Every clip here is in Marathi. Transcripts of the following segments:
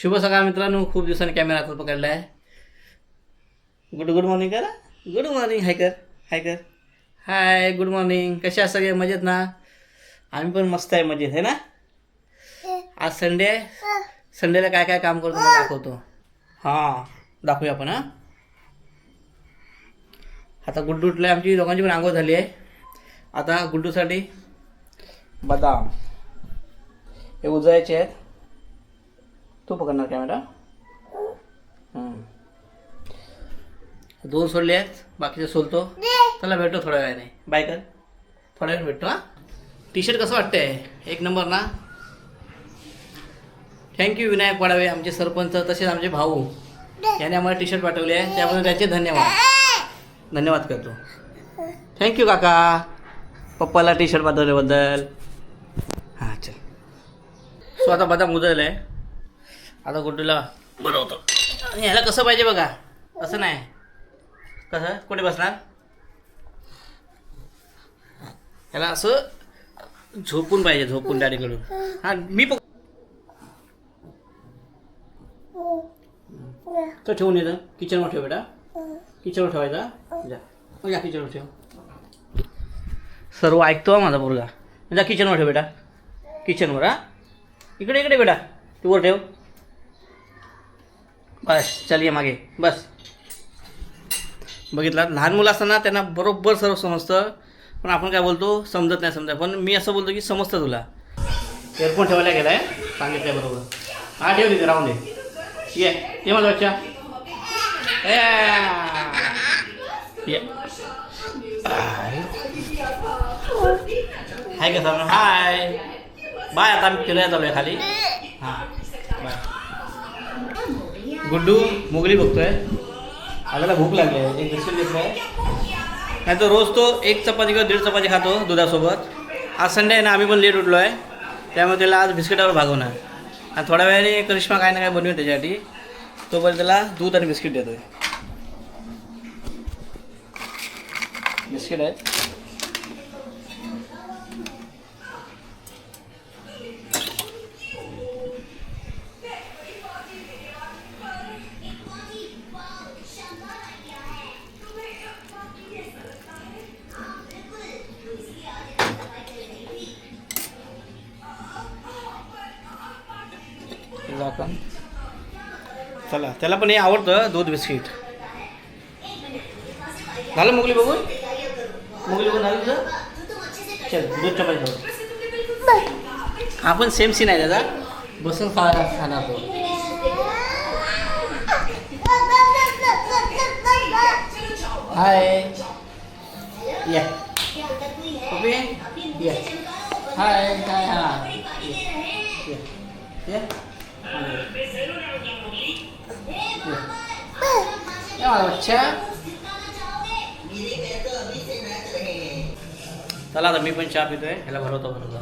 शुभ सकाळ मित्रांनो खूप दिवसांनी कॅमेरा हातात पकडला आहे गुड गुड मॉर्निंग करा. गुड मॉर्निंग हाय कर हाय कर हाय गुड मॉर्निंग कसे आहात सगळे? मजेत ना? आम्ही पण मस्त आहे मजेत आहे ना? आज संडे आहे. संडेला काय काय काम करतो मला दाखवतो. हां दाखवूया आपण हां. आता गुड्डू उठलं आहे आमची दोघांची पण आंघोळ झाली आहे. आता गुड्डूसाठी बदाम. हे उजळायचे आहेत. तू पकडणार कॅमेरा. दोन सोडले आहेत बाकीचे सोलतो. चला भेटतो थोड्या वेळाने. बाय कर. थोड्या वेळ भेटतो हां? टी शर्ट कसं वाटतंय? एक नंबर ना? थँक्यू विनायक पडावे आमचे सरपंच तसेच आमचे भाऊ. याने आम्हाला टी शर्ट पाठवले आहे. त्याबद्दल त्याचे धन्यवाद. धन्यवाद करतो. थँक्यू काका. पप्पाला टी शर्ट पाठवल्याबद्दल. हां चल. सो आता बदाम उजळलं आहे आता गुड्डूला बनवतो. आणि ह्याला कसं पाहिजे बघा? असं नाही. कसं? कुठे बसणार? ह्याला असं झोपून पाहिजे झोपून डॅडीकडून हां मी पक तो ठेवून येतं. किचनवर ठेव बेटा. किचनवर ठेवायचा. जा. या किचनवर ठेव. सर्व ऐकतो माझा पोरगा. जा किचनवर ठेव बेटा. किचनवर हा. इकडे इकडे बेटा. तू वर ठेव. बस चल ये मागे. बस. बघितला लहान मुलं असताना त्यांना बरोबर सर्व समजतं पण आपण काय बोलतो समजत नाही समजा पण मी असं बोलतो की समजतं तुला. एअरफोन ठेवायला गेला आहे सांगितल्या बरोबर. हा ठेव तिथे राहून दे. ये ये मला बच्चा ये. हाय. का सामने हाय. बाय आता आम्ही फिरायला चालू आहे खाली. हां बाय. गुड्डू मुगली बघतोय. आगाला भूक लागली आहे. एक बिस्किट घेतलं आहे नाही तर रोज तो एक चपाती किंवा दीड चपाती खातो दुधासोबत. आज संडे आहे ना आम्ही पण लेट उठलो आहे त्यामुळे त्याला आज बिस्किटावर भागवणार आणि थोड्या वेळाने करिश्मा काय ना काय बनवेल त्याच्यासाठी. तोपर्यंत त्याला दूध आणि बिस्किट देतोय. बिस्किट आहेत चला. त्याला पण हे आवडतं दूध बिस्किट. झालं मुगली बघून? मुगली बघून झालं तुझं? चल दूध चपाती खाऊ. आपण सेम सीन आहे दादा. बसून खा खाणार तो हाय या ओके या हाय काय हा या बच्चा चला आता मी पण चहा पितोय. ह्याला भरवतो भरवतो.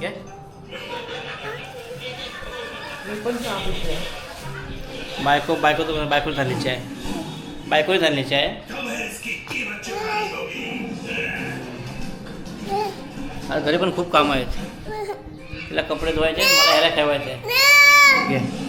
घे. मी पण चहा पितोय. बायको बायको तर बायको झालीची आहे बायको आहे आता घरी पण खूप कामं आहेत. तिला कपडे धुवायचे मला ह्याला ठेवायचे घे.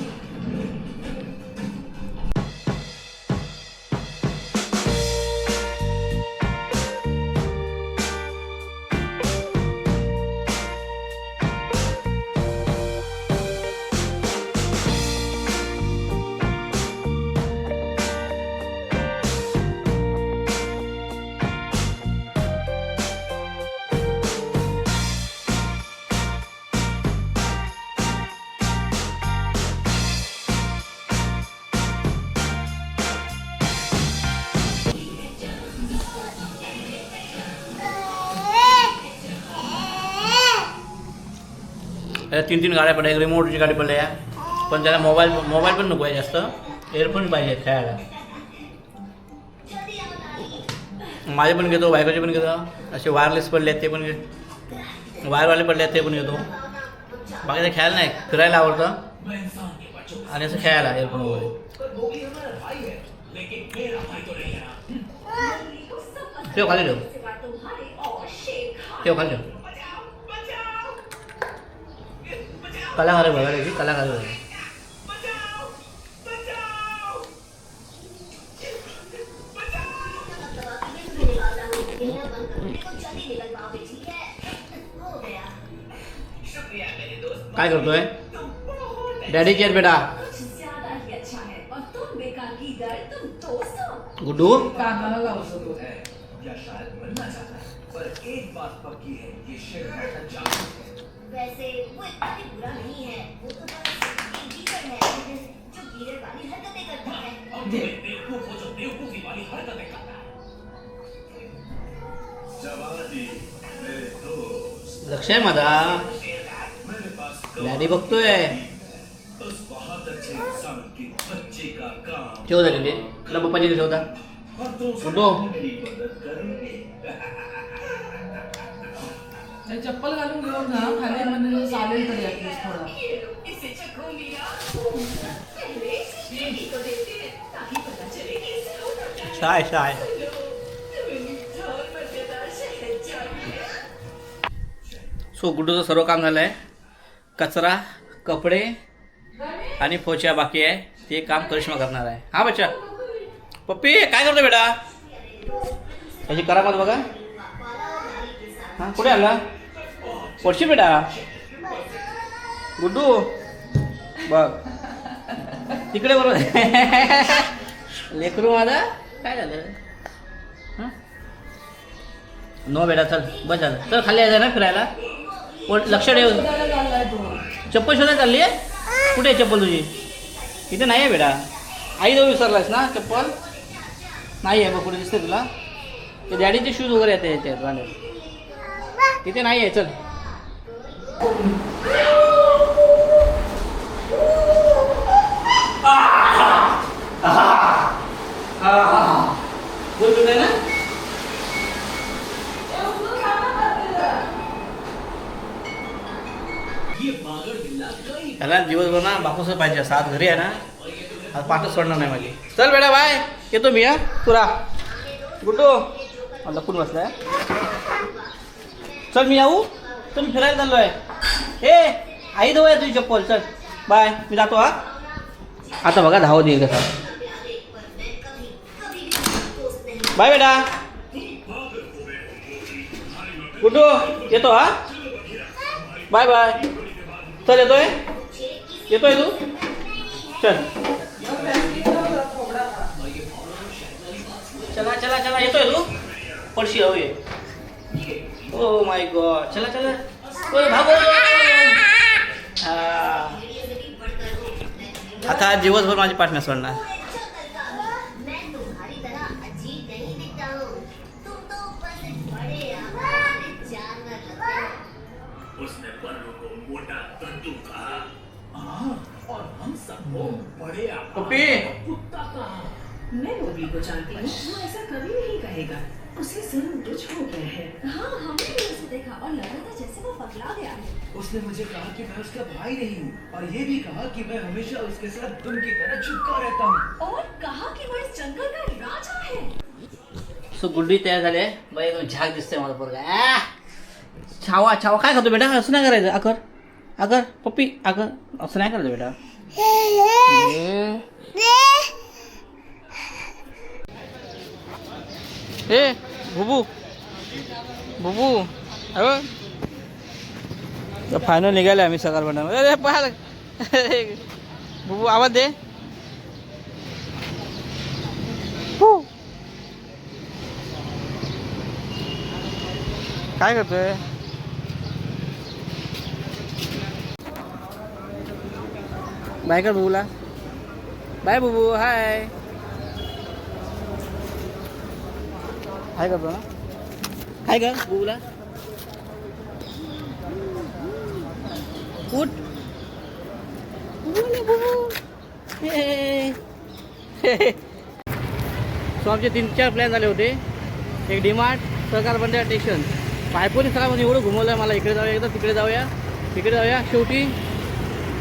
त्याला तीन तीन गाड्या पडल्या एक रिमोटची गाडी पडल्या. पण त्याला मोबाईल मोबाईल पण नको आहे जास्त. एअरफोन पाहिजे खेळायला. माझे पण घेतो बायकोचे पण घेतो. असे वायरलेस पडले आहेत ते पण घे वायरवाले पडले आहेत ते पण घेतो. बाकीचं खेळायला नाही फिरायला आवडतं. आणि असं खेळायला एअरफोन वगैरे. ठेव खाली ठेव. ठेव खाली ठेव. कलाकारी बघा त्याची कलाकारी बघा काय करतोय? डैडी केयर बेटा? गुड्डू? वैसे वो इतना भी बुरा नहीं है। वो तो बस एक है जो कीड़े वाली हरकतें करता है। अब ये बेवकूफ हो जो बेवकूफी वाली हरकतें करता है। जवानी मेरे दोस्त। लक्ष आहे माझा मेरे पास डॅडी बघतोय उस बहुत अच्छे इंसान के बच्चे का काम। ठेव झाली ते तुला पप्पाची ठेव होता और चप्पल घालून घेऊन जा खाली म्हणजे चालेल तरी ऍटलीस्ट थोडा. Shy shy. सो गुड्डूचं सर्व काम झालं आहे कचरा कपडे आणि पोच्या बाकी आहे. ते काम करिश्मा करणार आहे. हा बच्चा. पप्पी काय करतो बेटा? त्याची करा बघा. हा कुठे आला? पडशी बेटा गुड्डू बघ तिकडे बरोबर लेकरू माझा काय झालं नो बेटा चल बस झालं चल खाली यायचं ना फिरायला लक्ष ठेव चप्पल शोधायला चालली आहे कुठे आहे चप्पल तुझी इथे नाही आहे बेटा आई जवळ विसरलास ना चप्पल नाही आहे बघ कुठे दिसते तुला ते डॅडीचे शूज वगैरे येते याच्यात राहण्यात तिथे नाही आहे चल बोल तुझं आहे ना ये बागड़ बिल्ला कहीं त्याला दिवसभर ना बापूस पाहिजे असं आज घरी आहे ना. आज पाठच सोडणार नाही माझी. चल बेडा बाय. येतो मी हा. तुरा गुड्डू. मला लपून बसलाय. चल मी येऊ. तुम्ही फिरायला चाललो आहे ए आई दवा तुझी चप्पल चल. बाय मी जातो हा. आता बघा धाव दे कसा बाय बेटा. गुड्डू येतो हा. Bye bye. चल येतोय? येतोय तू? चल. चला चला चला येतोय तू? पडशी हवी ओ माय गॉड चला चला. भागो बड़े आवाज़ जानवर लगते हो उसने बल्लू को मोटा तंतु कहा। हाँ, और हम सबको बड़े आकार पप्पी। का कुत्ता कहा। मैं को जानती हूँ वो ऐसा कभी नहीं कहेगा। उसे ज़रूर कुछ हो गया है। हाँ हमने भी उसे देखा और लग रहा था जैसे वो पगला गया है। उसने मुझे कहा कि मैं उसका भाई नहीं हूँ और ये भी कहा कि मैं हमेशा उसके साथ तुम की तरह चिपका रहता हूँ। और कहा कि वो इस जंगल का राजा है। सो गुड्डी तयार झाली बाई एकदम झाक दिसते मला पोरगा छावा छावा काय करतो बेटा? असं नाही करायचं आकर। आकर पप्पी आकर। असं नाही करायचं बेटा। ए बुबू. बुबू. अरे. फायनल निघाले आम्ही सकाळ अरे पाहा. बुबू आवाज दे. काय करतोय? बाय कर बुबूला? बाय बुबू. हाय हाय का ना हाय का? बुबूला उठ. सो आमचे तीन चार प्लॅन झाले होते. एक डीमार्ट सहकार बंदर स्टेशन पायपोली सगळ्यामध्ये एवढं घुमवलं आहे मला. इकडे जाऊया एकदा तिकडे जाऊया. तिकडे जाऊया. शेवटी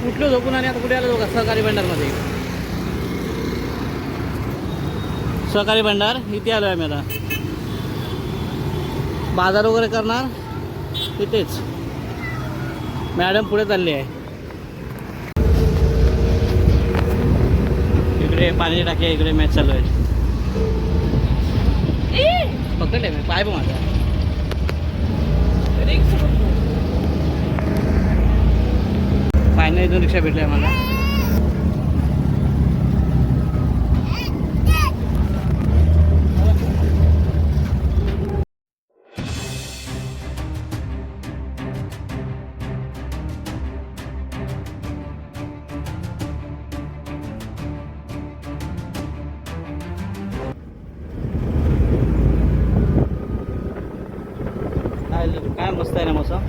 कुठलं झोपून आणि आता कुठे आलं बघा? सहकारी भंडारमध्ये. सहकारी भंडार इथे आलो आहे आम्ही आता. बाजार वगैरे करणार? इथेच मॅडम पुढे चालली आहे. इकडे पाणी टाकी इकडे मॅच चालू आहे. पकडले मी पाय माझा. फायनल इथून रिक्षा भेटली काय મસ્ત એને મોસમ.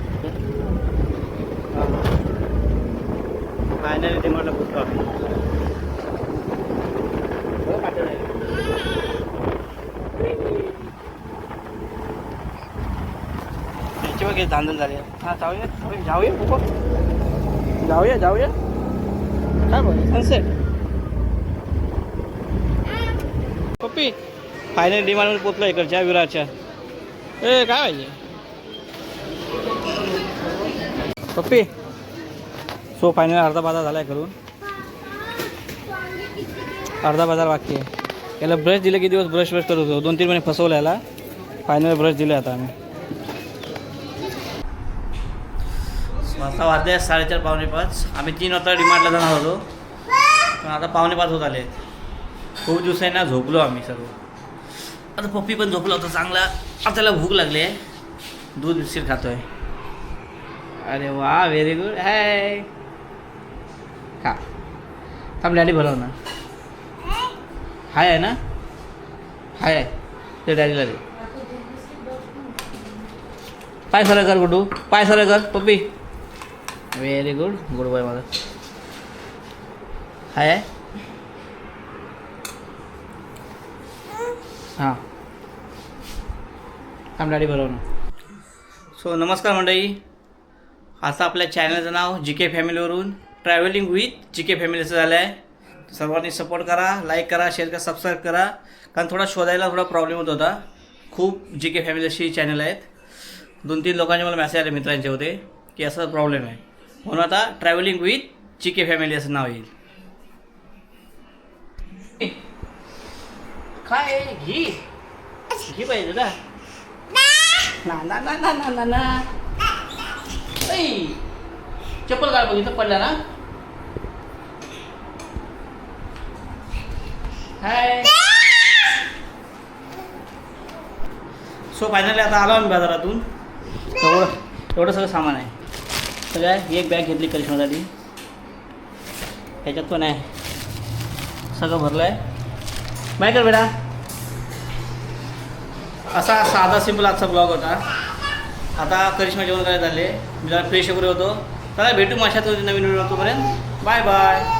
ફાઇનલી તેમાં ભૂતકા નીચે વગેરે ધાંધલ ચાલે હા જાવીએ જાવીએ ભૂકો જાવીએ જાવીએ હા ભાઈ સનસેટ પપ્પી ફાઇનલ ડિમાન્ડ પોતલો એક છે વિરાટ છે. એ, કાંઈ पप्पी सो फायनल अर्धा बाजार झाला आहे करून. अर्धा बाजार बाकी आहे. याला ब्रश दिले किती दिवस ब्रश ब्रश करत होतो? दोन तीन महिने फसवलं याला. फायनल ब्रश दिले आता आम्ही. आता वाजले साडेचार पावणे पाच. आम्ही तीन वाजता डिमांडला जाणार होतो. पण आता पावणे पाच होत आले. खूप दिवसांना ना झोपलो आम्ही सर्व. आता पप्पी पण झोपला होता चांगला. आता त्याला भूक लागली आहे. दूध बिस्किट आहे अरे वा व्हेरी गुड हाय खा. थांब डॅडी बोलाव ना. हाय आहे ना? हाय आहे. ते डॅडीला दे. पाय सरळ कर गुड्डू. पाय सरळ कर पप्पी. व्हेरी गुड गुड बॉय माझा. हाय आहे. हां. थांब डॅडी बोलाव ना. सो नमस्कार मंडळी. असं आपल्या चॅनलचं नाव जी के फॅमिलीवरून ट्रॅव्हलिंग विथ जी के फॅमिलीचं झालं आहे सर्वांनी सपोर्ट करा लाईक करा शेअर करा सबस्क्राईब करा. कारण थोडा शोधायला थोडा प्रॉब्लेम होत होता. खूप जी के फॅमिली अशी चॅनल आहेत. दोन तीन लोकांचे मला मेसेज आले मित्रांचे होते की असा प्रॉब्लेम आहे. म्हणून आता travelling with G K family असं नाव येईल. काय घी. घी पाहिजे ना ना ना ना ना ना. चप्पल काढ बघितलं पडला ना. हाय. सो फायनली आता आलो आम्ही बाजारातून. एवढं एवढं सगळं सामान आहे. सगळं आहे. एक बॅग घेतली करिश्मासाठी. ह्याच्यात पण आहे. सगळं भरलं आहे. बाय कर बेटा. असा साधा सिंपल आजचा ब्लॉग होता. आता करिश्मा जेवण करायला झाले मी जरा फ्रेश वगैरे होतो. चला भेटू माशात नवीन व्हिडिओ तोपर्यंत बाय बाय.